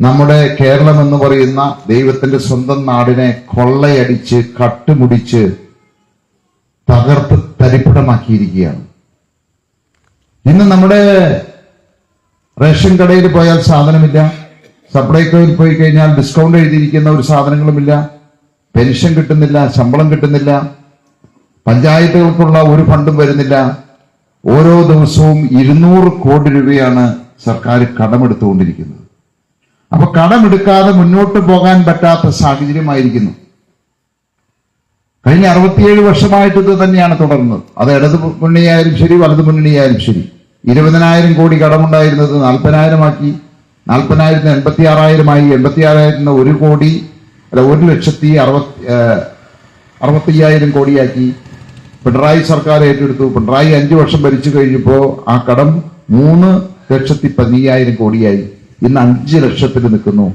നമ്മുടെ കേരളം എന്ന് പറയുന്ന ദൈവത്തിന്റെ സ്വന്തം നാടിനെ കൊള്ളയടിച്ച് കട്ടുമുടിച്ച് തകർത്ത് തരിപ്പിടമാക്കിയിരിക്കുകയാണ്. ഇന്ന് നമ്മുടെ റേഷൻ കടയിൽ പോയാൽ സാധനമില്ല. സപ്ലൈകോയിൽ പോയി കഴിഞ്ഞാൽ ഡിസ്കൗണ്ട് എഴുതിയിരിക്കുന്ന ഒരു സാധനങ്ങളുമില്ല. പെൻഷൻ കിട്ടുന്നില്ല ശമ്പളം കിട്ടുന്നില്ല. പഞ്ചായത്തുകൾക്കുള്ള ഒരു ഫണ്ടും വരുന്നില്ല. ഓരോ ദിവസവും ഇരുന്നൂറ് കോടി രൂപയാണ് സർക്കാർ കടമെടുത്തുകൊണ്ടിരിക്കുന്നത്. അപ്പൊ കടമെടുക്കാതെ മുന്നോട്ട് പോകാൻ പറ്റാത്ത സാഹചര്യമായിരിക്കുന്നു. കഴിഞ്ഞ അറുപത്തിയേഴ് വർഷമായിട്ട് ഇത് തന്നെയാണ് തുടർന്നത്. അത് ഇടത് മുന്നണിയായാലും ശരി വലത് മുന്നണിയായാലും ശരി. ഇരുപതിനായിരം കോടി കടമുണ്ടായിരുന്നത് നാൽപ്പതിനായിരമാക്കി. നാൽപ്പതിനായിരത്തിന് എൺപത്തി ആറായിരമായി എൺപത്തി ആറായിരത്തിന് ഒരു കോടി അല്ല ഒരു ലക്ഷത്തി അറുപത്തി അറുപത്തയ്യായിരം കോടിയാക്കി. പിണറായി സർക്കാർ ഏറ്റെടുത്തു. പിണറായി അഞ്ചു വർഷം ഭരിച്ചു കഴിഞ്ഞപ്പോൾ ആ കടം മൂന്ന് ലക്ഷത്തി പതിനയ്യായിരം കോടിയായി. ഇന്ന് അഞ്ച് ലക്ഷത്തിൽ നിൽക്കുന്നു.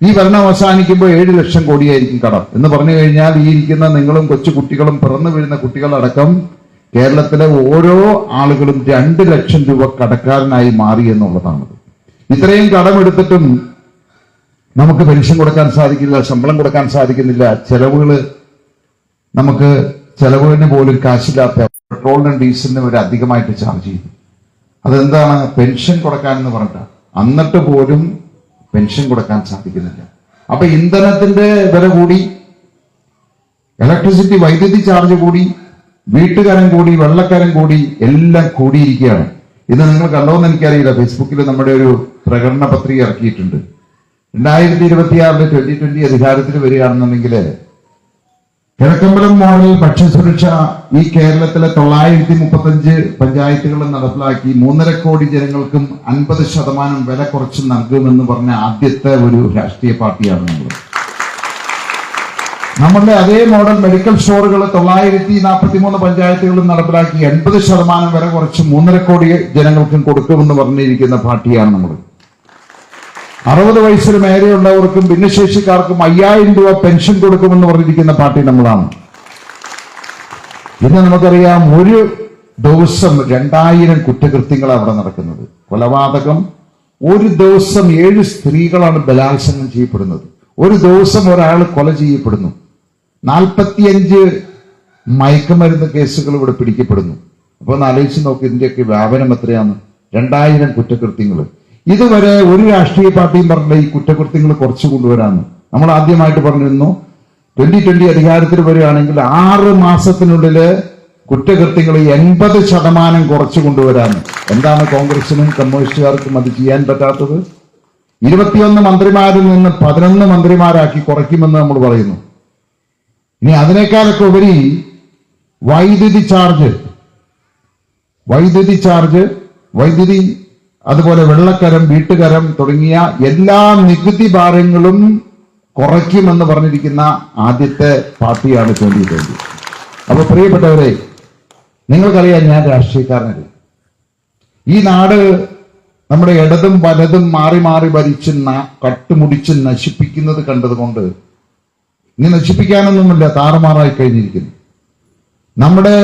ഈ ഭരണം അവസാനിക്കുമ്പോൾ ഏഴ് ലക്ഷം കോടിയായിരിക്കും കടം. എന്ന് പറഞ്ഞു കഴിഞ്ഞാൽ ഈ ഇരിക്കുന്ന നിങ്ങളും കൊച്ചു കുട്ടികളും പിറന്നു വീഴുന്ന കുട്ടികളടക്കം കേരളത്തിലെ ഓരോ ആളുകളും രണ്ട് ലക്ഷം രൂപ കടക്കാരനായി മാറി എന്നുള്ളതാണ്. ഇത്രയും കടമെടുത്തിട്ടും നമുക്ക് പെൻഷൻ കൊടുക്കാൻ സാധിക്കില്ല ശമ്പളം കൊടുക്കാൻ സാധിക്കുന്നില്ല. ചെലവുകൾ നമുക്ക് ചെലവിന് പോലും കാശില്ലാത്ത പെട്രോളിനും ഡീസലിനും ഒരു അധികമായിട്ട് ചാർജ് ചെയ്തു അതെന്താണ്? പെൻഷൻ കൊടുക്കാൻ എന്ന് പറഞ്ഞിട്ട് എന്നിട്ട് പോലും പെൻഷൻ കൊടുക്കാൻ സാധിക്കുന്നില്ല. അപ്പൊ ഇന്ധനത്തിന്റെ വില കൂടി ഇലക്ട്രിസിറ്റി വൈദ്യുതി ചാർജ് കൂടി വീട്ടുകാരൻ കൂടി വെള്ളക്കാരൻ കൂടി എല്ലാം കൂടിയിരിക്കുകയാണ്. ഇത് നിങ്ങൾ കണ്ടോന്ന് എനിക്കറിയില്ല. ഫേസ്ബുക്കിൽ നമ്മുടെ ഒരു പ്രകടന പത്രിക ഇറക്കിയിട്ടുണ്ട്. രണ്ടായിരത്തി ഇരുപത്തിയാറിൽ ട്വന്റി ട്വന്റി അധികാരത്തിൽ വരികയാണെന്നുണ്ടെങ്കിൽ കിഴക്കമ്പലം മോഡൽ ഭക്ഷ്യസുരക്ഷ ഈ കേരളത്തിലെ തൊള്ളായിരത്തി മുപ്പത്തഞ്ച് പഞ്ചായത്തുകൾ നടപ്പിലാക്കി മൂന്നര കോടി ജനങ്ങൾക്കും അൻപത് ശതമാനം വില കുറച്ച് നൽകുമെന്ന് പറഞ്ഞ ആദ്യത്തെ ഒരു രാഷ്ട്രീയ പാർട്ടിയാണ് നമ്മൾ. നമ്മളുടെ അതേ മോഡൽ മെഡിക്കൽ സ്റ്റോറുകൾ തൊള്ളായിരത്തി നാൽപ്പത്തി മൂന്ന് പഞ്ചായത്തുകളും നടപ്പിലാക്കി എൺപത് ശതമാനം വില കുറച്ച് മൂന്നര കോടി ജനങ്ങൾക്കും കൊടുക്കുമെന്ന് പറഞ്ഞിരിക്കുന്ന പാർട്ടിയാണ് നമ്മൾ. അറുപത് വയസ്സിന് മേലെയുള്ളവർക്കും ഭിന്നശേഷിക്കാർക്കും അയ്യായിരം രൂപ പെൻഷൻ കൊടുക്കുമെന്ന് പറഞ്ഞിരിക്കുന്ന പാർട്ടി നമ്മളാണ്. ഇന്ന് നമുക്കറിയാം ഒരു ദിവസം രണ്ടായിരം കുറ്റകൃത്യങ്ങൾ അവിടെ നടക്കുന്നത്. കൊലപാതകം ഒരു ദിവസം ഏഴ് സ്ത്രീകളാണ് ബലാത്സംഗം ചെയ്യപ്പെടുന്നത്. ഒരു ദിവസം ഒരാൾ കൊല ചെയ്യപ്പെടുന്നു. നാൽപ്പത്തിയഞ്ച് മയക്കുമരുന്ന് കേസുകൾ ഇവിടെ പിടിക്കപ്പെടുന്നു. അപ്പൊ ഒന്ന് ആലോചിച്ച് നോക്കി ഇതിന്റെയൊക്കെ വ്യാപനം എത്രയാണ്? രണ്ടായിരം കുറ്റകൃത്യങ്ങൾ. ഇതുവരെ ഒരു രാഷ്ട്രീയ പാർട്ടിയും പറഞ്ഞില്ല. ഈ കുറ്റകൃത്യങ്ങൾ കുറച്ചു കൊണ്ടുവരാന്ന്. നമ്മൾ ആദ്യമായിട്ട് പറഞ്ഞിരുന്നു ട്വന്റി ട്വന്റി അധികാരത്തിൽ വരികയാണെങ്കിൽ ആറ് മാസത്തിനുള്ളിൽ കുറ്റകൃത്യങ്ങൾ എൺപത് ശതമാനം കുറച്ചു കൊണ്ടുവരാൻ എന്താണ് കോൺഗ്രസിനും കമ്മ്യൂണിസ്റ്റുകാർക്കും അത് ചെയ്യാൻ പറ്റാത്തത്? ഇരുപത്തിയൊന്ന് മന്ത്രിമാരിൽ നിന്ന് പതിനൊന്ന് മന്ത്രിമാരാക്കി കുറയ്ക്കുമെന്ന് നമ്മൾ പറയുന്നു. ഇനി അതിനേക്കാളൊക്കെ ഉപരി വൈദ്യുതി ചാർജ് വൈദ്യുതി ചാർജ് വൈദ്യുതി അതുപോലെ വെള്ളക്കരം വീട്ടുകരം തുടങ്ങിയ എല്ലാ നികുതി ഭാരങ്ങളും കുറയ്ക്കുമെന്ന് പറഞ്ഞിരിക്കുന്ന ആദ്യത്തെ പാർട്ടിയാണ് ട്വന്റി ട്വന്റി അപ്പൊ പ്രിയപ്പെട്ടവരെ നിങ്ങൾക്കറിയാം ഞാൻ രാഷ്ട്രീയക്കാരനല്ല. ഈ നാട് നമ്മുടെ ഇടതും വലതും മാറി മാറി ഭരിച്ച് കട്ടുമുടിച്ച് നശിപ്പിക്കുന്നത് കണ്ടതുകൊണ്ട് ഇനി നശിപ്പിക്കാനൊന്നുമില്ല താറുമാറായി കഴിഞ്ഞിരിക്കുന്നു. നമ്മുടെ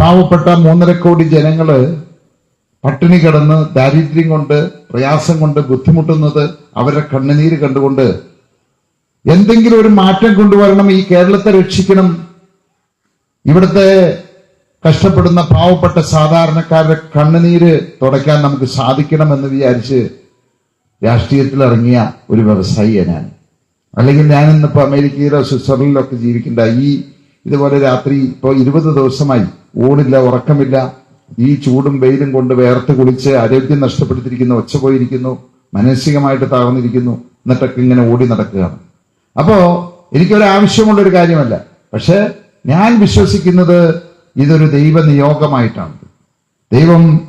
പാവപ്പെട്ട മൂന്നര കോടി ജനങ്ങൾ പട്ടിണി കിടന്ന് ദാരിദ്ര്യം കൊണ്ട് പ്രയാസം കൊണ്ട് ബുദ്ധിമുട്ടുന്നത് അവരുടെ കണ്ണുനീര് കണ്ടുകൊണ്ട് എന്തെങ്കിലും ഒരു മാറ്റം കൊണ്ടുവരണം ഈ കേരളത്തെ രക്ഷിക്കണം. ഇവിടുത്തെ കഷ്ടപ്പെടുന്ന പാവപ്പെട്ട സാധാരണക്കാരുടെ കണ്ണുനീര് തുടയ്ക്കാൻ നമുക്ക് സാധിക്കണം എന്ന് വിചാരിച്ച് രാഷ്ട്രീയത്തിൽ ഇറങ്ങിയ ഒരു വ്യവസായിയാണ് ഞാൻ. അല്ലെങ്കിൽ ഞാൻ ഇന്നിപ്പോ അമേരിക്കയിലോ സ്വിറ്റ്സർലൻഡിലോ ഒക്കെ ജീവിക്കണ്ട ഈ ഇതുപോലെ രാത്രി ഇപ്പോ ഇരുപത് ദിവസമായി ഊണില്ല ഉറക്കമില്ല. ഈ ചൂടും വെയിലും കൊണ്ട് വേർത്ത് കുളിച്ച് ആരോഗ്യം നഷ്ടപ്പെടുത്തിയിരിക്കുന്നു ഒച്ച പോയിരിക്കുന്നു മാനസികമായിട്ട് താഴ്ന്നിരിക്കുന്നു എന്നിട്ടൊക്കെ ഇങ്ങനെ ഓടി നടക്കുകയാണ്. അപ്പോ എനിക്കൊരാവശ്യമുള്ള ഒരു കാര്യമല്ല. പക്ഷെ ഞാൻ വിശ്വസിക്കുന്നത് ഇതൊരു ദൈവ നിയോഗമായിട്ടാണ്. ദൈവം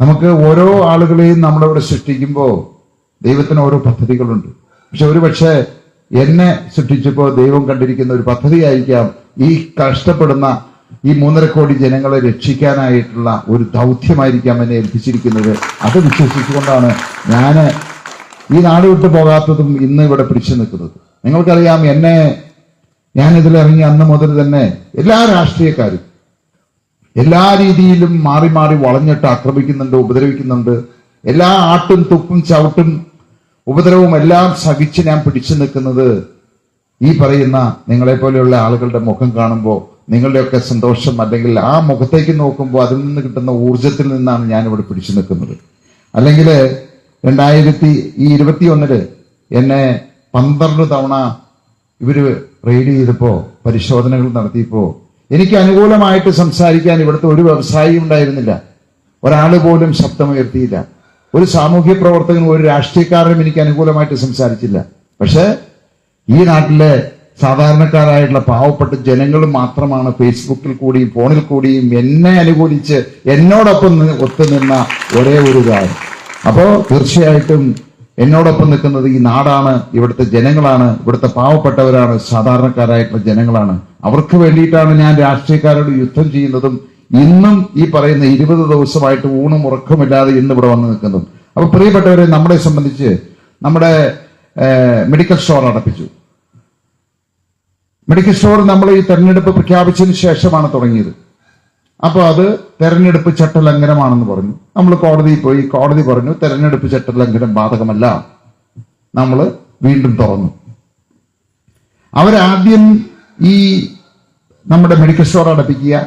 നമുക്ക് ഓരോ ആളുകളെയും നമ്മളിവിടെ സൃഷ്ടിക്കുമ്പോൾ ദൈവത്തിന് ഓരോ പദ്ധതികളുണ്ട്. പക്ഷെ ഒരു പക്ഷേ എന്നെ സൃഷ്ടിച്ചപ്പോൾ ദൈവം കണ്ടിരിക്കുന്ന ഒരു പദ്ധതിയായിരിക്കാം ഈ കഷ്ടപ്പെടുന്ന ഈ മൂന്നര കോടി ജനങ്ങളെ രക്ഷിക്കാനായിട്ടുള്ള ഒരു ദൗത്യമായിരിക്കാം എന്നെ ഏൽപ്പിച്ചിരിക്കുന്നത്. അത് വിശ്വസിച്ചുകൊണ്ടാണ് ഞാൻ ഈ നാട് വിട്ടു പോകാത്തതും ഇന്ന് ഇവിടെ പിടിച്ചു നിൽക്കുന്നത്. നിങ്ങൾക്കറിയാം എന്നെ ഞാൻ ഇതിലിറങ്ങി അന്ന് മുതൽ തന്നെ എല്ലാ രാഷ്ട്രീയക്കാരും എല്ലാ രീതിയിലും മാറി മാറി വളഞ്ഞിട്ട് ആക്രമിക്കുന്നുണ്ട് ഉപദ്രവിക്കുന്നുണ്ട്. എല്ലാ ആട്ടും തുപ്പും ചവിട്ടും ഉപദ്രവവും എല്ലാം സഹിച്ച് ഞാൻ പിടിച്ചു നിൽക്കുന്നത് ഈ പറയുന്ന നിങ്ങളെ പോലെയുള്ള ആളുകളുടെ മുഖം കാണുമ്പോൾ നിങ്ങളുടെയൊക്കെ സന്തോഷം അല്ലെങ്കിൽ ആ മുഖത്തേക്ക് നോക്കുമ്പോൾ അതിൽ നിന്ന് കിട്ടുന്ന ഊർജത്തിൽ നിന്നാണ് ഞാൻ ഇവിടെ പിടിച്ചു നിൽക്കുന്നത്. അല്ലെങ്കിൽ രണ്ടായിരത്തി ഈ ഇരുപത്തി ഒന്നിൽ എന്നെ പന്ത്രണ്ട് തവണ ഇവർ റെയ്ഡ് ചെയ്തപ്പോൾ പരിശോധനകൾ നടത്തിയപ്പോ എനിക്ക് അനുകൂലമായിട്ട് സംസാരിക്കാൻ ഇവിടുത്തെ ഒരു വ്യവസായി ഉണ്ടായിരുന്നില്ല. ഒരാൾ പോലും ശബ്ദമുയർത്തിയില്ല. ഒരു സാമൂഹ്യ പ്രവർത്തകനും ഒരു രാഷ്ട്രീയക്കാരനും എനിക്ക് അനുകൂലമായിട്ട് സംസാരിച്ചില്ല. പക്ഷേ ഈ നാട്ടിലെ സാധാരണക്കാരായിട്ടുള്ള പാവപ്പെട്ട ജനങ്ങൾ മാത്രമാണ് ഫേസ്ബുക്കിൽ കൂടിയും ഫോണിൽ കൂടിയും എന്നെ അനുകൂലിച്ച് എന്നോടൊപ്പം ഒത്തു ഒത്തുനിന്ന ഒരേ ഒരു കാര്യം അപ്പോൾ തീർച്ചയായിട്ടും എന്നോടൊപ്പം നിൽക്കുന്നത് ഈ നാടാണ് ഇവിടുത്തെ ജനങ്ങളാണ് ഇവിടുത്തെ പാവപ്പെട്ടവരാണ് സാധാരണക്കാരായിട്ടുള്ള ജനങ്ങളാണ്. അവർക്ക് വേണ്ടിയിട്ടാണ് ഞാൻ രാഷ്ട്രീയക്കാരോട് യുദ്ധം ചെയ്യുന്നതും ഇന്നും ഈ പറയുന്ന ഇരുപത് ദിവസമായിട്ട് ഊണും ഉറക്കമില്ലാതെ ഇന്ന് ഇവിടെ വന്ന് നിൽക്കുന്നതും. അപ്പൊ പ്രിയപ്പെട്ടവരെ നമ്മളെ സംബന്ധിച്ച് നമ്മുടെ മെഡിക്കൽ സ്റ്റോർ അടപ്പിച്ചു. മെഡിക്കൽ സ്റ്റോർ നമ്മൾ ഈ തെരഞ്ഞെടുപ്പ് പ്രഖ്യാപിച്ചതിന് ശേഷമാണ് തുടങ്ങിയത്. അപ്പോൾ അത് തെരഞ്ഞെടുപ്പ് ചട്ടലംഘനമാണെന്ന് പറഞ്ഞു. നമ്മൾ കോടതിയിൽ പോയി കോടതി പറഞ്ഞു തെരഞ്ഞെടുപ്പ് ചട്ടലംഘനം ബാധകമല്ല. നമ്മൾ വീണ്ടും തുറന്നു. അവരാദ്യം ഈ നമ്മുടെ മെഡിക്കൽ സ്റ്റോർ അടപ്പിക്കുക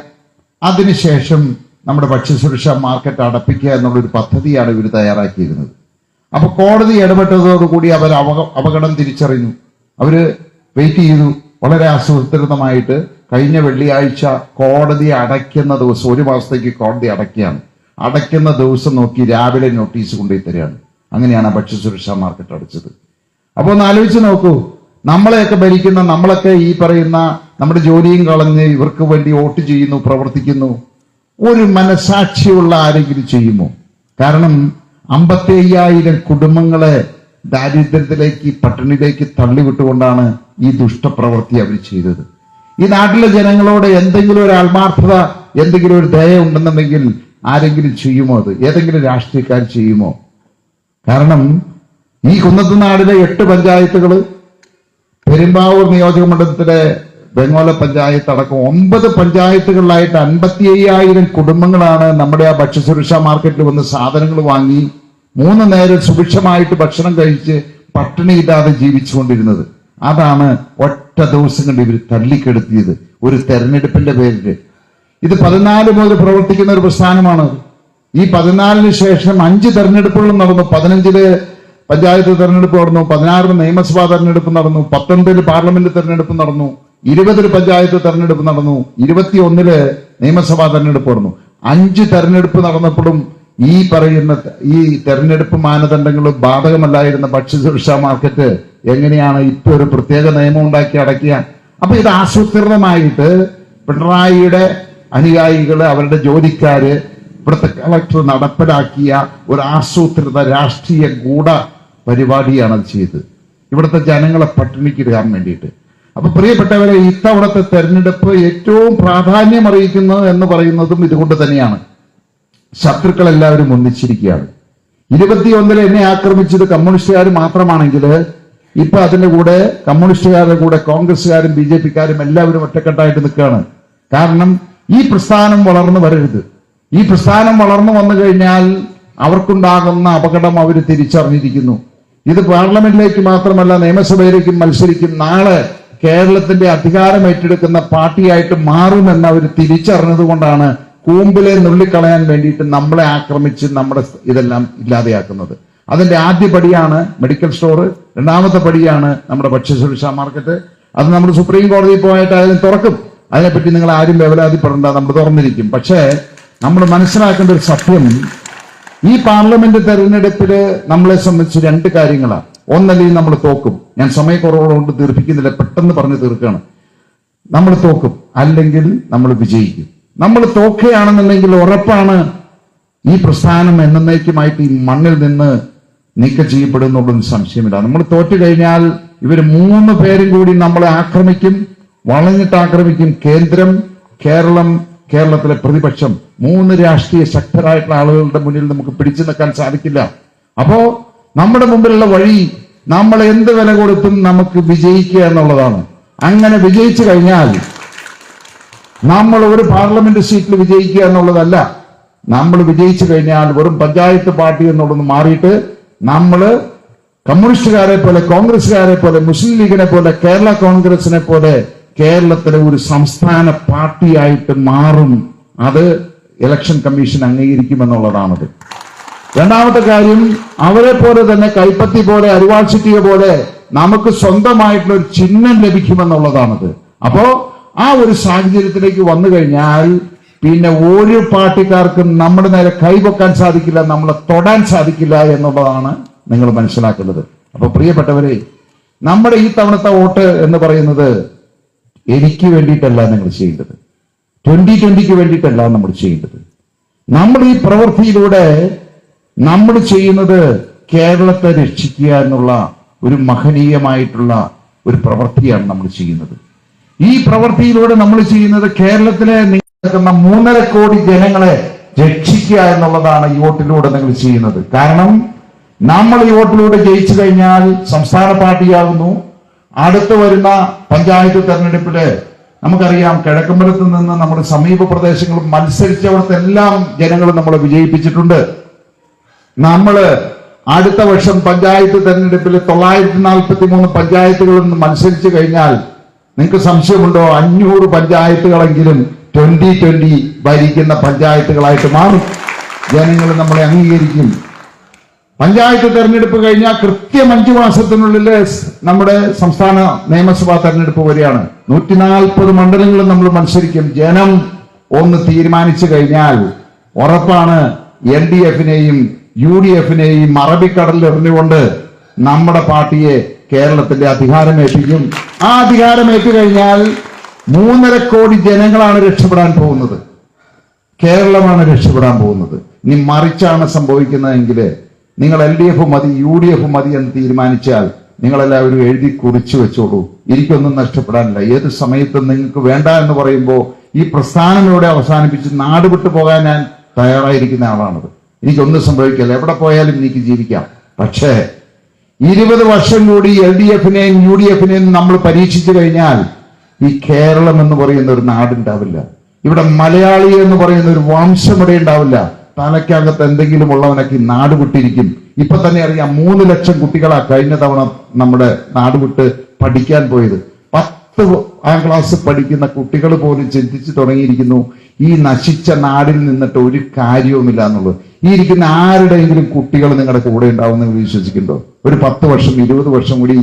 അതിനുശേഷം നമ്മുടെ ഭക്ഷ്യസുരക്ഷാ മാർക്കറ്റ് അടപ്പിക്കുക എന്നുള്ളൊരു പദ്ധതിയാണ് ഇവർ തയ്യാറാക്കിയിരുന്നത്. അപ്പോൾ കോടതി ഇടപെട്ടതോടുകൂടി അവർ അപക- അപകടം തിരിച്ചറിഞ്ഞു. അവർ വെയിറ്റ് ചെയ്തു. വളരെ ആസൂത്രിതമായിട്ട് കഴിഞ്ഞ വെള്ളിയാഴ്ച കോടതി അടയ്ക്കുന്ന ദിവസം ഒരു മാസത്തേക്ക് കോടതി അടയ്ക്കുകയാണ്. അടയ്ക്കുന്ന ദിവസം നോക്കി രാവിലെ നോട്ടീസ് കൊണ്ടുപോയി തരികയാണ്. അങ്ങനെയാണ് ഭക്ഷ്യസുരക്ഷാ മാർക്കറ്റ് അടച്ചത്. അപ്പൊ ഒന്ന് ആലോചിച്ച് നോക്കൂ. നമ്മളെയൊക്കെ ഭരിക്കുന്ന നമ്മളൊക്കെ ഈ പറയുന്ന നമ്മുടെ ജോലിയും കളഞ്ഞ് ഇവർക്ക് വേണ്ടി വോട്ട് ചെയ്യുന്നു പ്രവർത്തിക്കുന്നു ഒരു മനസാക്ഷിയുള്ള ആരെങ്കിലും ചെയ്യുമോ? കാരണം അമ്പത്തി അയ്യായിരം കുടുംബങ്ങളെ ദാരിദ്ര്യത്തിലേക്ക് പട്ടിണിയിലേക്ക് തള്ളിവിട്ടുകൊണ്ടാണ് ഈ ദുഷ്ടപ്രവൃത്തി അവർ ചെയ്തത്. ഈ നാട്ടിലെ ജനങ്ങളോട് എന്തെങ്കിലും ഒരു ആത്മാർത്ഥത എന്തെങ്കിലും ഒരു ദയ ഉണ്ടെന്നുണ്ടെങ്കിൽ ആരെങ്കിലും ചെയ്യുമോ അത്? ഏതെങ്കിലും രാഷ്ട്രീയക്കാർ ചെയ്യുമോ? കാരണം ഈ കുന്നത്ത് നാടിലെ എട്ട് പഞ്ചായത്തുകൾ പെരുമ്പാവൂർ നിയോജക മണ്ഡലത്തിലെ ബംഗോല പഞ്ചായത്ത് അടക്കം ഒമ്പത് പഞ്ചായത്തുകളിലായിട്ട് അൻപത്തി അയ്യായിരം കുടുംബങ്ങളാണ് നമ്മുടെ ആ ഭക്ഷ്യസുരക്ഷാ മാർക്കറ്റിൽ വന്ന് സാധനങ്ങൾ വാങ്ങി മൂന്ന് നേരം സുഭിക്ഷമായിട്ട് ഭക്ഷണം കഴിച്ച് പട്ടിണിയില്ലാതെ ജീവിച്ചുകൊണ്ടിരുന്നത്. അതാണ് ഒറ്റ ദിവസം കൊണ്ട് ഇവർ തള്ളിക്കെടുത്തിയത്. ഒരു തെരഞ്ഞെടുപ്പിന്റെ പേരിൽ ഇത് പതിനാല് മുതൽ പ്രവർത്തിക്കുന്ന ഒരു പ്രസ്ഥാനമാണ് ഈ പതിനാലിന് ശേഷം അഞ്ച് തെരഞ്ഞെടുപ്പുകളും നടന്നു. പതിനഞ്ചിൽ പഞ്ചായത്ത് തെരഞ്ഞെടുപ്പ് നടന്നു. പതിനാറിന് നിയമസഭാ തെരഞ്ഞെടുപ്പ് നടന്നു. പത്തൊൻപതിൽ പാർലമെന്റ് തെരഞ്ഞെടുപ്പ് നടന്നു. ഇരുപതിൽ പഞ്ചായത്ത് തെരഞ്ഞെടുപ്പ് നടന്നു. ഇരുപത്തിയൊന്നിൽ നിയമസഭാ തെരഞ്ഞെടുപ്പ് നടന്നു. അഞ്ച് തെരഞ്ഞെടുപ്പ് നടന്നപ്പോഴും ഈ പറയുന്ന ഈ തെരഞ്ഞെടുപ്പ് മാനദണ്ഡങ്ങൾ ബാധകമല്ലായിരുന്ന ഭക്ഷ്യസുരക്ഷാ മാർക്കറ്റ് എങ്ങനെയാണ് ഇപ്പൊ ഒരു പ്രത്യേക നിയമം ഉണ്ടാക്കി അടയ്ക്കുക അപ്പൊ ഇത് ആസൂത്രിതമായിട്ട് പിണറായിയുടെ അനുയായികൾ അവരുടെ ജോലിക്കാര് ഇവിടുത്തെ കളക്ടർ നടപ്പിലാക്കിയ ഒരു ആസൂത്രിത രാഷ്ട്രീയ ഗൂഢ പരിപാടിയാണ് അത് ചെയ്തത്. ഇവിടുത്തെ ജനങ്ങളെ പട്ടിണിക്കിടാൻ വേണ്ടിയിട്ട്. അപ്പൊ പ്രിയപ്പെട്ടവരെ ഇത്തവണത്തെ തെരഞ്ഞെടുപ്പ് ഏറ്റവും പ്രാധാന്യം അറിയിക്കുന്നത് എന്ന് പറയുന്നതും ഇതുകൊണ്ട് തന്നെയാണ്. ശത്രുക്കൾ എല്ലാവരും ഒന്നിച്ചിരിക്കുകയാണ്. ഇരുപത്തിയൊന്നിൽ എന്നെ ആക്രമിച്ചത് കമ്മ്യൂണിസ്റ്റുകാർ മാത്രമാണെങ്കിൽ ഇപ്പൊ അതിന്റെ കൂടെ കമ്മ്യൂണിസ്റ്റുകാരുടെ കൂടെ കോൺഗ്രസ്സുകാരും ബി ജെ പിക്കാരും എല്ലാവരും ഒറ്റക്കെട്ടായിട്ട് നിൽക്കുകയാണ്. കാരണം ഈ പ്രസ്ഥാനം വളർന്നു വരരുത്. ഈ പ്രസ്ഥാനം വളർന്നു വന്നു കഴിഞ്ഞാൽ അവർക്കുണ്ടാകുന്ന അപകടം അവർ തിരിച്ചറിഞ്ഞിരിക്കുന്നു. ഇത് പാർലമെന്റിലേക്ക് മാത്രമല്ല നിയമസഭയിലേക്കും മത്സരിക്കും. നാളെ കേരളത്തിന്റെ അധികാരം ഏറ്റെടുക്കുന്ന പാർട്ടിയായിട്ട് മാറുമെന്ന് അവർ തിരിച്ചറിഞ്ഞത് കൊണ്ടാണ് കൂമ്പിലെ നുള്ളിക്കളയാൻ വേണ്ടിയിട്ട് നമ്മളെ ആക്രമിച്ച് നമ്മുടെ ഇതെല്ലാം ഇല്ലാതെയാക്കുന്നത്. അതിന്റെ ആദ്യ പടിയാണ് മെഡിക്കൽ സ്റ്റോർ രണ്ടാമത്തെ പടിയാണ് നമ്മുടെ ഭക്ഷ്യസുരക്ഷാ മാർക്കറ്റ് അത് നമ്മൾ സുപ്രീം കോടതിയിൽ പോയിട്ട് അതിന് തുറക്കും. അതിനെപ്പറ്റി നിങ്ങൾ ആരും വേവലാതിപ്പെടേണ്ട നമ്മൾ തുറന്നിരിക്കും. പക്ഷേ നമ്മൾ മനസ്സിലാക്കേണ്ട ഒരു സത്യം ഈ പാർലമെന്റ് തെരഞ്ഞെടുപ്പിൽ നമ്മളെ സംബന്ധിച്ച് രണ്ട് കാര്യങ്ങളാണ്. ഒന്നല്ലെങ്കിൽ നമ്മൾ തോക്കും. ഞാൻ സമയക്കുറവുകൊണ്ട് തീർപ്പിക്കുന്നില്ല പെട്ടെന്ന് പറഞ്ഞ് തീർക്കുകയാണ്. നമ്മൾ തോക്കും അല്ലെങ്കിൽ നമ്മൾ വിജയിക്കും. നമ്മൾ തോക്കുകയാണെന്നുണ്ടെങ്കിൽ ഉറപ്പാണ് ഈ പ്രസ്ഥാനം എന്നേക്കുമായിട്ട് ഈ മണ്ണിൽ നിന്ന് നീക്കം ചെയ്യപ്പെടുന്നുള്ളൊരു സംശയമില്ല. നമ്മൾ തോറ്റു കഴിഞ്ഞാൽ ഇവർ മൂന്ന് പേരും കൂടി നമ്മളെ ആക്രമിക്കും വളഞ്ഞിട്ട് ആക്രമിക്കും. കേന്ദ്രം കേരളം കേരളത്തിലെ പ്രതിപക്ഷം മൂന്ന് രാഷ്ട്രീയ ശക്തരായിട്ടുള്ള ആളുകളുടെ മുന്നിൽ നമുക്ക് പിടിച്ചു നിൽക്കാൻ സാധിക്കില്ല. അപ്പോ നമ്മുടെ മുമ്പിലുള്ള വഴി നമ്മൾ എന്ത് വില കൊടുത്തും നമുക്ക് വിജയിക്കുക എന്നുള്ളതാണ്. അങ്ങനെ വിജയിച്ചു കഴിഞ്ഞാൽ നമ്മൾ ഒരു പാർലമെന്റ് സീറ്റിൽ വിജയിക്കുക എന്നുള്ളതല്ല. നമ്മൾ വിജയിച്ചു കഴിഞ്ഞാൽ വെറും പഞ്ചായത്ത് പാർട്ടി എന്നുള്ളത് മാറിയിട്ട് നമ്മൾ കമ്മ്യൂണിസ്റ്റുകാരെ പോലെ കോൺഗ്രസ്സുകാരെ പോലെ മുസ്ലിം ലീഗിനെ പോലെ കേരള കോൺഗ്രസിനെ പോലെ കേരളത്തിലെ ഒരു സംസ്ഥാന പാർട്ടിയായിട്ട് മാറും. അത് ഇലക്ഷൻ കമ്മീഷൻ അംഗീകരിക്കുമെന്നുള്ളതാണത്. രണ്ടാമത്തെ കാര്യം അവരെ പോലെ തന്നെ കൈപ്പത്തി പോലെ അരിവാൾ സിറ്റിയെ പോലെ നമുക്ക് സ്വന്തമായിട്ടുള്ള ഒരു ചിഹ്നം ലഭിക്കുമെന്നുള്ളതാണത്. അപ്പോ ആ ഒരു സാഹചര്യത്തിലേക്ക് വന്നു കഴിഞ്ഞാൽ പിന്നെ ഒരു പാർട്ടിക്കാർക്കും നമ്മുടെ നേരെ കൈവെക്കാൻ സാധിക്കില്ല നമ്മളെ തൊടാൻ സാധിക്കില്ല എന്നുള്ളതാണ് നിങ്ങൾ മനസ്സിലാക്കുന്നത്. അപ്പൊ പ്രിയപ്പെട്ടവരെ നമ്മുടെ ഈ തവണത്തെ വോട്ട് എന്ന് പറയുന്നത് എനിക്ക് വേണ്ടിയിട്ടല്ല നിങ്ങൾ ചെയ്യേണ്ടത്. ട്വന്റി ട്വന്റിക്ക് വേണ്ടിയിട്ടല്ല നമ്മൾ ചെയ്യേണ്ടത്. നമ്മൾ ഈ പ്രവൃത്തിയിലൂടെ നമ്മൾ ചെയ്യുന്നത് കേരളത്തെ രക്ഷിക്കുക എന്നുള്ള ഒരു മഹനീയമായിട്ടുള്ള ഒരു പ്രവൃത്തിയാണ് നമ്മൾ ചെയ്യുന്നത്. ഈ പ്രവൃത്തിയിലൂടെ നമ്മൾ ചെയ്യുന്നത് കേരളത്തിലെ നിൽക്കുന്ന മൂന്നര കോടി ജനങ്ങളെ രക്ഷിക്കുക എന്നുള്ളതാണ് ഈ വോട്ടിലൂടെ നിങ്ങൾ ചെയ്യുന്നത്. കാരണം നമ്മൾ ഈ വോട്ടിലൂടെ ജയിച്ചു കഴിഞ്ഞാൽ സംസ്ഥാന പാർട്ടിയാകുന്നു. അടുത്ത് വരുന്ന പഞ്ചായത്ത് തെരഞ്ഞെടുപ്പിൽ നമുക്കറിയാം കിഴക്കമ്പലത്ത് നിന്ന് നമ്മുടെ സമീപ പ്രദേശങ്ങളിൽ മത്സരിച്ചവിടുത്തെ എല്ലാം ജനങ്ങളും നമ്മളെ വിജയിപ്പിച്ചിട്ടുണ്ട്. നമ്മൾ അടുത്ത വർഷം പഞ്ചായത്ത് തെരഞ്ഞെടുപ്പിൽ തൊള്ളായിരത്തി നാൽപ്പത്തി മൂന്ന് പഞ്ചായത്തുകളിൽ നിന്ന് മത്സരിച്ചു കഴിഞ്ഞാൽ നിങ്ങൾക്ക് സംശയമുണ്ടോ? അഞ്ഞൂറ് പഞ്ചായത്തുകളെങ്കിലും ട്വന്റി ട്വന്റി ഭരിക്കുന്ന പഞ്ചായത്തുകളായിട്ട് മാറും. ജനങ്ങൾ നമ്മളെ അംഗീകരിക്കും. പഞ്ചായത്ത് തെരഞ്ഞെടുപ്പ് കഴിഞ്ഞാൽ കൃത്യം അഞ്ചു മാസത്തിനുള്ളിൽ നമ്മുടെ സംസ്ഥാന നിയമസഭാ തെരഞ്ഞെടുപ്പ് വരികയാണ് നൂറ്റി നാൽപ്പത് മണ്ഡലങ്ങളും നമ്മൾ മത്സരിക്കും. ജനം ഒന്ന് തീരുമാനിച്ചു കഴിഞ്ഞാൽ ഉറപ്പാണ് എൽ ഡി എഫിനെയും യു ഡി എഫിനെയും അറബിക്കടലിൽ എറിഞ്ഞുകൊണ്ട് നമ്മുടെ പാർട്ടിയെ കേരളത്തിന്റെ അധികാരമേൽപ്പിക്കും ആ അധികാരമേറ്റു കഴിഞ്ഞാൽ മൂന്നര കോടി ജനങ്ങളാണ് രക്ഷപ്പെടാൻ പോകുന്നത്. കേരളമാണ് രക്ഷപ്പെടാൻ പോകുന്നത്. ഇനി മറിച്ചാണ് സംഭവിക്കുന്നതെങ്കിൽ നിങ്ങൾ എൽ ഡി എഫ് മതി യു ഡി എഫ് മതി എന്ന് തീരുമാനിച്ചാൽ നിങ്ങളെല്ലാവരും എഴുതി കുറിച്ചു വെച്ചോളൂ. എനിക്കൊന്നും നഷ്ടപ്പെടാനില്ല. ഏത് സമയത്തും നിങ്ങൾക്ക് വേണ്ട എന്ന് പറയുമ്പോൾ ഈ പ്രസ്ഥാനം ഇവിടെ അവസാനിപ്പിച്ച് നാട് വിട്ടു പോകാൻ ഞാൻ തയ്യാറായിരിക്കുന്ന ആളാണത്. എനിക്കൊന്നും സംഭവിക്കില്ല. എവിടെ പോയാലും എനിക്ക് ജീവിക്കാം. പക്ഷേ ഇരുപത് വർഷം കൂടി എൽ ഡി എഫിനെയും യു ഡി എഫിനെയും നമ്മൾ പരീക്ഷിച്ചു കഴിഞ്ഞാൽ ഈ കേരളം എന്ന് പറയുന്ന ഒരു നാടുണ്ടാവില്ല ഇവിടെ മലയാളി എന്ന് പറയുന്ന ഒരു വംശം ഇവിടെ ഉണ്ടാവില്ല. തലയ്ക്കകത്ത് എന്തെങ്കിലും ഉള്ളവനൊക്കെ നാട് വിട്ടിരിക്കും. ഇപ്പൊ തന്നെ അറിയാം മൂന്ന് ലക്ഷം കുട്ടികളാ കഴിഞ്ഞ തവണ നമ്മുടെ നാട് വിട്ട് പഠിക്കാൻ പോയത്. പത്ത് ആ ക്ലാസ് പഠിക്കുന്ന കുട്ടികൾ പോലും ചിന്തിച്ചു തുടങ്ങിയിരിക്കുന്നു ഈ നശിച്ച നാടിൽ നിന്നിട്ട് ഒരു കാര്യവുമില്ല എന്നുള്ളത്. ഈ ഇരിക്കുന്ന ആരുടെയെങ്കിലും കുട്ടികൾ നിങ്ങളുടെ കൂടെ ഉണ്ടാവും എന്ന് വിശ്വസിക്കുന്നുണ്ടോ? ഒരു പത്ത് വർഷം ഇരുപത് വർഷം കൂടി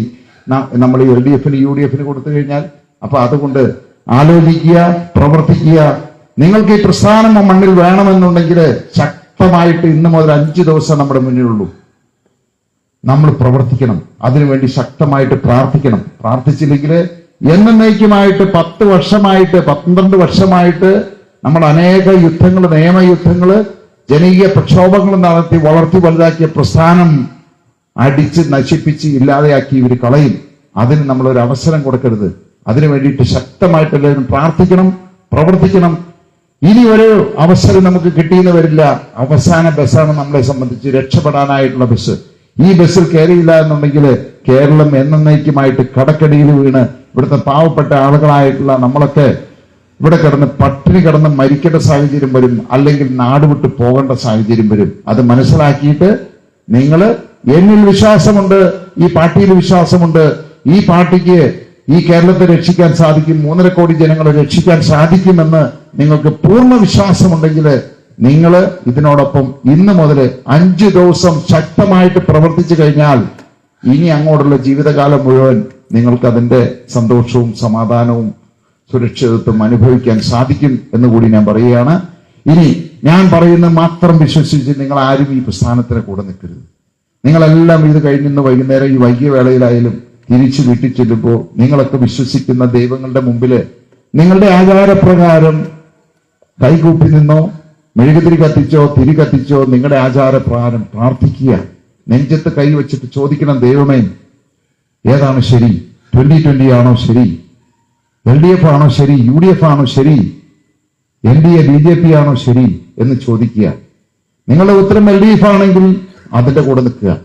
നമ്മൾ എൽ ഡി എഫിന് യു ഡി എഫിന് കൊടുത്തു കഴിഞ്ഞാൽ അപ്പൊ അതുകൊണ്ട് ആലോചിക്കുക പ്രവർത്തിക്കുക. നിങ്ങൾക്ക് ഈ പ്രസ്ഥാനം മണ്ണിൽ വേണമെന്നുണ്ടെങ്കിൽ ശക്തമായിട്ട് ഇന്ന് മുതൽ അഞ്ച് ദിവസം നമ്മുടെ മുന്നിലുള്ളൂ. നമ്മൾ പ്രവർത്തിക്കണം. അതിനുവേണ്ടി ശക്തമായിട്ട് പ്രാർത്ഥിക്കണം. പ്രാർത്ഥിച്ചില്ലെങ്കിൽ എന്നേക്കുമായിട്ട് പത്ത് വർഷമായിട്ട് പന്ത്രണ്ട് വർഷമായിട്ട് നമ്മൾ അനേക യുദ്ധങ്ങൾ നിയമയുദ്ധങ്ങൾ ജനകീയ പ്രക്ഷോഭങ്ങൾ നടത്തി വളർത്തി വലുതാക്കിയ പ്രസ്ഥാനം അടിച്ച് നശിപ്പിച്ച് ഇല്ലാതെയാക്കി ഇവർ കളയും. അതിന് നമ്മൾ ഒരു അവസരം കൊടുക്കരുത്. അതിനു വേണ്ടിയിട്ട് ശക്തമായിട്ട് എല്ലാവരും പ്രാർത്ഥിക്കണം പ്രവർത്തിക്കണം. ഇനി ഒരു അവസരം നമുക്ക് കിട്ടിയെന്ന് വരില്ല. അവസാന ബസ്സാണ് നമ്മളെ സംബന്ധിച്ച് രക്ഷപ്പെടാനായിട്ടുള്ള ബസ്. ഈ ബസ്സിൽ കയറിയില്ല എന്നുണ്ടെങ്കിൽ കേരളം എന്നേക്കുമായിട്ട് കടക്കടിയിൽ വീണ് ഇവിടുത്തെ പാവപ്പെട്ട ആളുകളായിട്ടുള്ള നമ്മളൊക്കെ ഇവിടെ കിടന്ന് പട്ടിണി കിടന്ന് മരിക്കേണ്ട സാഹചര്യം വരും അല്ലെങ്കിൽ നാട് വിട്ട് പോകേണ്ട സാഹചര്യം വരും. അത് മനസ്സിലാക്കിയിട്ട് നിങ്ങൾ എന്നിൽ വിശ്വാസമുണ്ട് ഈ പാർട്ടിയിൽ വിശ്വാസമുണ്ട്. ഈ പാർട്ടിക്ക് ഈ കേരളത്തെ രക്ഷിക്കാൻ സാധിക്കും മൂന്നര കോടി ജനങ്ങളെ രക്ഷിക്കാൻ സാധിക്കുമെന്ന് നിങ്ങൾക്ക് പൂർണ വിശ്വാസമുണ്ടെങ്കിൽ നിങ്ങൾ ഇതിനോടൊപ്പം ഇന്ന് മുതൽ അഞ്ച് ദിവസം ശക്തമായിട്ട് പ്രവർത്തിച്ചു കഴിഞ്ഞാൽ ഇനി അങ്ങോട്ടുള്ള ജീവിതകാലം മുഴുവൻ നിങ്ങൾക്ക് അതിന്റെ സന്തോഷവും സമാധാനവും സുരക്ഷിതത്വം അനുഭവിക്കാൻ സാധിക്കും എന്ന് കൂടി ഞാൻ പറയുകയാണ്. ഇനി ഞാൻ പറയുന്ന മാത്രം വിശ്വസിച്ച് നിങ്ങൾ ആരും ഈ പ്രസ്ഥാനത്തിന് കൂടെ നിൽക്കരുത്. നിങ്ങളെല്ലാം ഇത് കഴിഞ്ഞിന്ന് വൈകുന്നേരം ഈ വൈകിയ വേളയിലായാലും തിരിച്ചു വീട്ടിൽ ചെല്ലുമ്പോൾ നിങ്ങളൊക്കെ വിശ്വസിക്കുന്ന ദൈവങ്ങളുടെ മുമ്പിൽ നിങ്ങളുടെ ആചാരപ്രകാരം കൈകൂപ്പി നിന്നോ മെഴുകുതിരി കത്തിച്ചോ തിരി കത്തിച്ചോ നിങ്ങളുടെ ആചാരപ്രകാരം പ്രാർത്ഥിക്കുക. നെഞ്ചത്ത് കൈ വെച്ചിട്ട് ചോദിക്കണം ദൈവമേ ഏതാണ് ശരി? ട്വന്റി ട്വന്റി ആണോ ശരി? എൽ ഡി എഫ് ആണോ ശരി? യു ഡി എഫ് ആണോ ശരി? N D A B J P ആണോ ശരി എന്ന് ചോദിക്കുക. നിങ്ങളുടെ ഉത്തരം എൽ ഡി എഫ് ആണെങ്കിൽ അതിന്റെ കൂടെ നിൽക്കുക.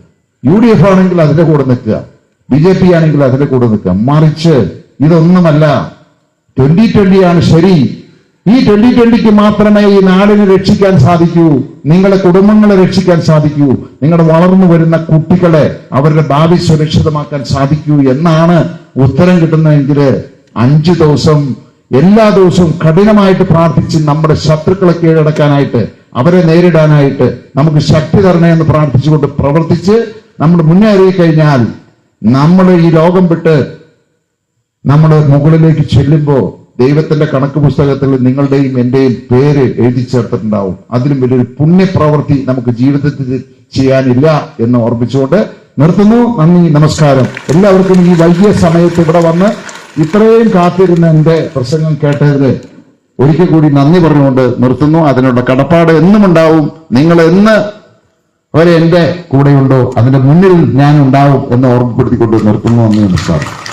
യു ഡി എഫ് ആണെങ്കിൽ അതിന്റെ കൂടെ നിൽക്കുക. ബി ജെ പി ആണെങ്കിൽ അതിന്റെ കൂടെ നിൽക്കുക. മറിച്ച് ഇതൊന്നുമല്ല. ട്വന്റി ട്വന്റി ആണ് ശരി. ഈ ട്വന്റി ട്വന്റിക്ക് മാത്രമേ ഈ നാടിനെ രക്ഷിക്കാൻ സാധിക്കൂ. നിങ്ങളുടെ കുടുംബങ്ങളെ രക്ഷിക്കാൻ സാധിക്കൂ. നിങ്ങളുടെ വളർന്നു വരുന്ന കുട്ടികളെ അവരുടെ ഭാവി സുരക്ഷിതമാക്കാൻ സാധിക്കൂ എന്നാണ് ഉത്തരം കിട്ടുന്നതെങ്കിൽ അഞ്ചു ദിവസം എല്ലാ ദിവസവും കഠിനമായിട്ട് പ്രാർത്ഥിച്ച് നമ്മുടെ ശത്രുക്കളെ കീഴടക്കാനായിട്ട് അവരെ നേരിടാനായിട്ട് നമുക്ക് ശക്തി തരണേ എന്ന് പ്രാർത്ഥിച്ചുകൊണ്ട് പ്രവർത്തിച്ച് നമ്മൾ മുന്നേറി കഴിഞ്ഞാൽ നമ്മൾ ഈ ലോകം വിട്ട് നമ്മൾ മുകളിലേക്ക് ചെല്ലുമ്പോൾ ദൈവത്തിന്റെ കണക്ക് പുസ്തകത്തിൽ നിങ്ങളുടെയും എന്റെയും പേര് എഴുതി ചേർത്തിട്ടുണ്ടാവും. അതിലും വലിയൊരു പുണ്യപ്രവൃത്തി നമുക്ക് ജീവിതത്തിൽ ചെയ്യാനില്ല എന്ന് ഓർമ്മിച്ചുകൊണ്ട് നിർത്തുന്നു. നന്ദി നമസ്കാരം. എല്ലാവർക്കും ഈ വൈകിയ സമയത്ത് ഇവിടെ വന്ന് ഇത്രയും കാത്തിരുന്ന എന്റെ പ്രസംഗം കേട്ടതിന് ഒരിക്കൽ കൂടി നന്ദി പറഞ്ഞുകൊണ്ട് നിർത്തുന്നു. അതിനുള്ള കടപ്പാട് എന്നും ഉണ്ടാവും. നിങ്ങൾ എന്ന് വരെ എന്റെ കൂടെയുണ്ടോ? അതിന്റെ മുന്നിൽ ഞാൻ ഉണ്ടാവും എന്ന് ഓർമ്മപ്പെടുത്തിക്കൊണ്ട് നിർത്തുന്നു. നന്ദി നമസ്കാരം.